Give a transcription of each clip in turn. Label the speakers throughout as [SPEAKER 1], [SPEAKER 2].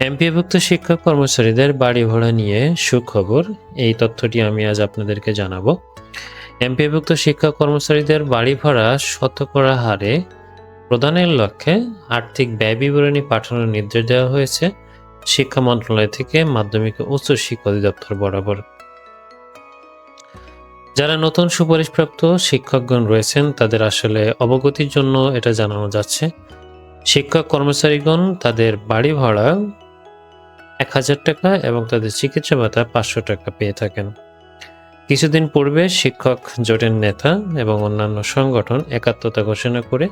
[SPEAKER 1] এমপিভুক্ত শিক্ষক কর্মচারীদের বাড়ি ভাড়া নিয়ে সুখবর। এই তথ্যটি আমি আজ আপনাদেরকে জানাব। এমপিভুক্ত শিক্ষক কর্মচারীদের বাড়ি ভাড়া শতকরা হারে প্রদানের লক্ষ্যে আর্থিক ব্যয় বিবরণী পাঠানোর নির্দেশ দেওয়া হয়েছে শিক্ষা মন্ত্রণালয় থেকে মাধ্যমিক ও উচ্চ শিক্ষা অধিদপ্তর বরাবর। যারা নতুন সুপারিশপ্রাপ্ত শিক্ষকগণ রয়েছেন, তাদের আসলে অবগতির জন্য এটা জানানো যাচ্ছে। শিক্ষক কর্মচারীগণ তাদের বাড়ি ভাড়া এক হাজার টাকা এবং তাদের চিকিৎসা ভাতা পাঁচশো টাকা পেয়ে থাকেন। কিছুদিন পূর্বে শিক্ষক জোটের নেতা এবং অন্যান্য সংগঠন একাত্মতা ঘোষণা করে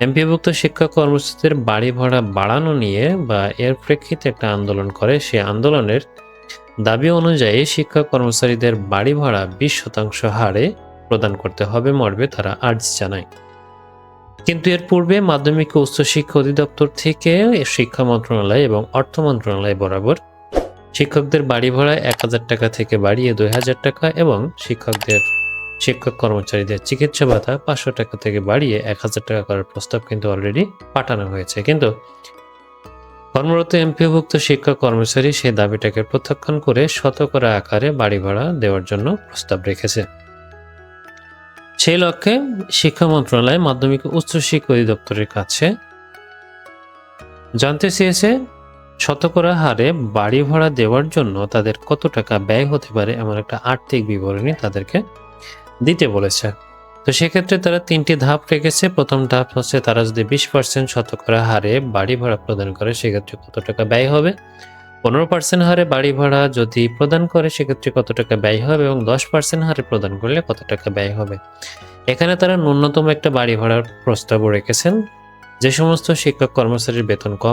[SPEAKER 1] এমপিভুক্ত শিক্ষক কর্মচারীদের বাড়ি ভাড়া বাড়ানো নিয়ে বা এর প্রেক্ষিতে একটা আন্দোলন করে। সেই আন্দোলনের দাবি অনুযায়ী শিক্ষক কর্মচারীদের বাড়ি ভাড়া বিশ শতাংশ হারে প্রদান করতে হবে মর্বে তারা আর্জ জানায়। কিন্তু এর পূর্বে মাধ্যমিক ও উচ্চ শিক্ষা অধিদপ্তর থেকে শিক্ষা মন্ত্রণালয় এবং অর্থ মন্ত্রণালয় বরাবর শিক্ষকদের বাড়ি ভাড়া এক হাজার টাকা থেকে বাড়িয়ে দুই হাজার টাকা এবং শিক্ষকদের শিক্ষক কর্মচারীদের চিকিৎসা ভাতা পাঁচশো টাকা থেকে বাড়িয়ে এক হাজার টাকা করার প্রস্তাব কিন্তু অলরেডি পাঠানো হয়েছে। কিন্তু কর্মরত এমপিভুক্ত শিক্ষক কর্মচারী সেই দাবিটাকে প্রত্যাখ্যান করে শতকরা আকারে বাড়ি ভাড়া দেওয়ার জন্য প্রস্তাব রেখেছে। সেই লক্ষ্যে শিক্ষা মন্ত্রণালয় মাধ্যমিক উচ্চ শিক্ষা অধিদপ্তরের কাছে জানতে চেয়েছে, শতকরা হারে বাড়ি ভাড়া দেওয়ার জন্য তাদের কত টাকা ব্যয় হতে পারে এমন একটা আর্থিক বিবরণী তাদেরকে দিতে বলেছে। তো সেক্ষেত্রে তারা তিনটি ধাপ রেখেছে। প্রথম ধাপ হচ্ছে তারা যদি বিশ পার্সেন্ট শতকরা হারে বাড়ি ভাড়া প্রদান করে, সেক্ষেত্রে কত টাকা ব্যয় হবে? পনেরো পার্সেন্ট হারে বাড়ি ভাড়া যদি প্রদান করে, সেক্ষেত্রে কত টাকা ব্যয় হবে এবং দশ পার্সেন্ট হারে প্রদান করলে কত টাকা ব্যয় হবে? এখানে তারা ন্যূনতম একটা বাড়ি ভাড়ার প্রস্তাবও রেখেছেন। যে সমস্ত শিক্ষক কর্মচারীর বেতন কম